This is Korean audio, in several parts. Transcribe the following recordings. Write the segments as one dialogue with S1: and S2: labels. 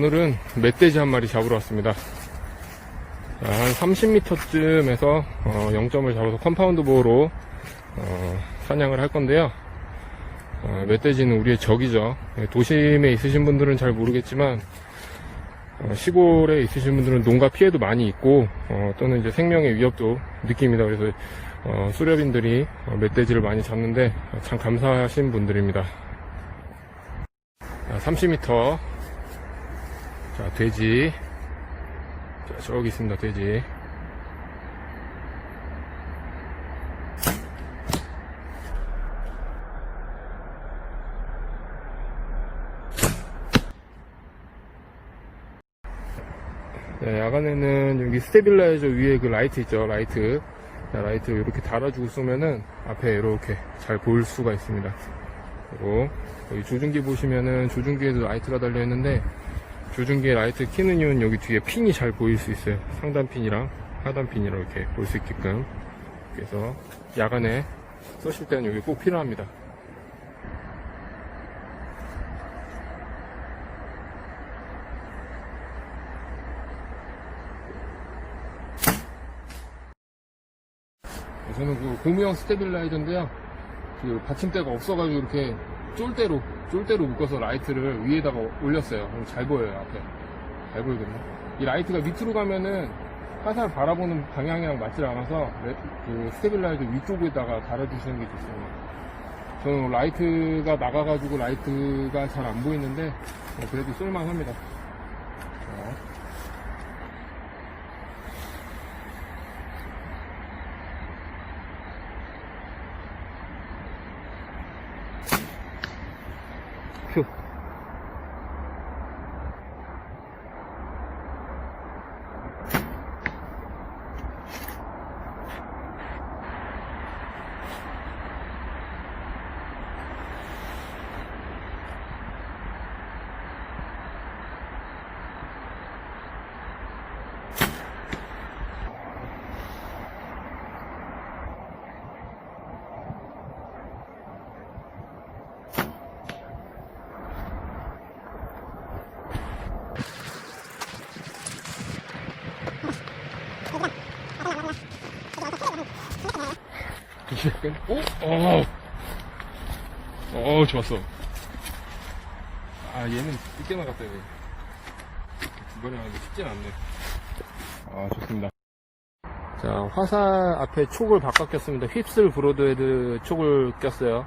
S1: 오늘은 멧돼지 한 마리 잡으러 왔습니다. 자, 한 30m쯤에서 0점을 잡아서 컴파운드 보호로 어, 사냥을 할 건데요. 어, 멧돼지는 우리의 적이죠. 예, 도심에 있으신 분들은 잘 모르겠지만 어, 시골에 있으신 분들은 농가 피해도 많이 있고 어, 또는 이제 생명의 위협도 느낍니다. 그래서 어, 수렵인들이 어, 멧돼지를 많이 잡는데 참 감사하신 분들입니다. 자, 30m 자 돼지. 자, 저기 있습니다 돼지. 네, 야간에는 여기 스테빌라이저 위에 그 라이트 있죠 라이트. 자, 라이트 이렇게 달아주고 쏘면은 앞에 이렇게 잘 보일 수가 있습니다. 그리고 여기 조준기 보시면은 조준기에도 라이트가 달려 있는데 조준기에 라이트 키는 이유는 여기 뒤에 핀이 잘 보일 수 있어요. 상단 핀이랑 하단 핀이랑 이렇게 볼 수 있게끔. 그래서 야간에 쏘실 때는 여기 꼭 필요합니다. 저는 그 고무형 스테빌라이저인데요. 그 받침대가 없어가지고 이렇게 쫄대로 쫄대로 묶어서 라이트를 위에다가 올렸어요. 그럼 잘 보여요 앞에 잘 보이거든요. 이 라이트가 밑으로 가면은 화살 바라보는 방향이랑 맞지 않아서 레- 그 스테빌라이저 위쪽에다가 달아주시는 게 좋습니다. 저는 라이트가 나가가지고 라이트가 잘 안 보이는데 어, 그래도 쏠만합니다. 자. 휴. 약간, 어? 어. 어, 좋았어. 아, 얘는 늦게 나갔다, 얘. 두 번에 하는데 쉽진 않네. 아, 좋습니다. 자, 화살 앞에 촉을 바꿔 꼈습니다. 휩슬 브로드헤드 촉을 꼈어요.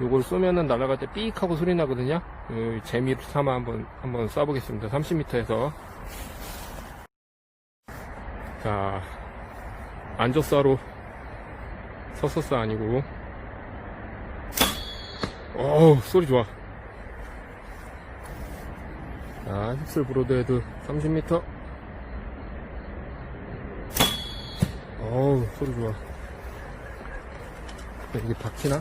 S1: 요걸 쏘면은 날아갈 때삑 하고 소리 나거든요. 요 재미 삼아 한번, 한번 쏴보겠습니다. 30m에서. 자, 안저싸로 서서스 아니고. 어우 소리 좋아. 자 힙슬 브로드헤드 30m 어우 소리 좋아. 이게 박히나?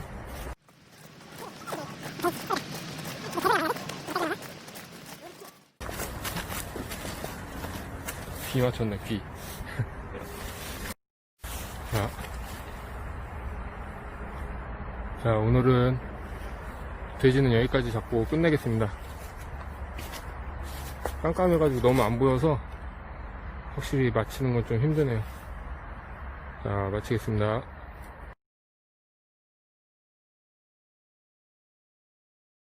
S1: 귀 맞췄네 귀 자, 자, 오늘은 돼지는 여기까지 잡고 끝내겠습니다. 깜깜해가지고 너무 안 보여서 확실히 마치는 건 좀 힘드네요. 자, 마치겠습니다.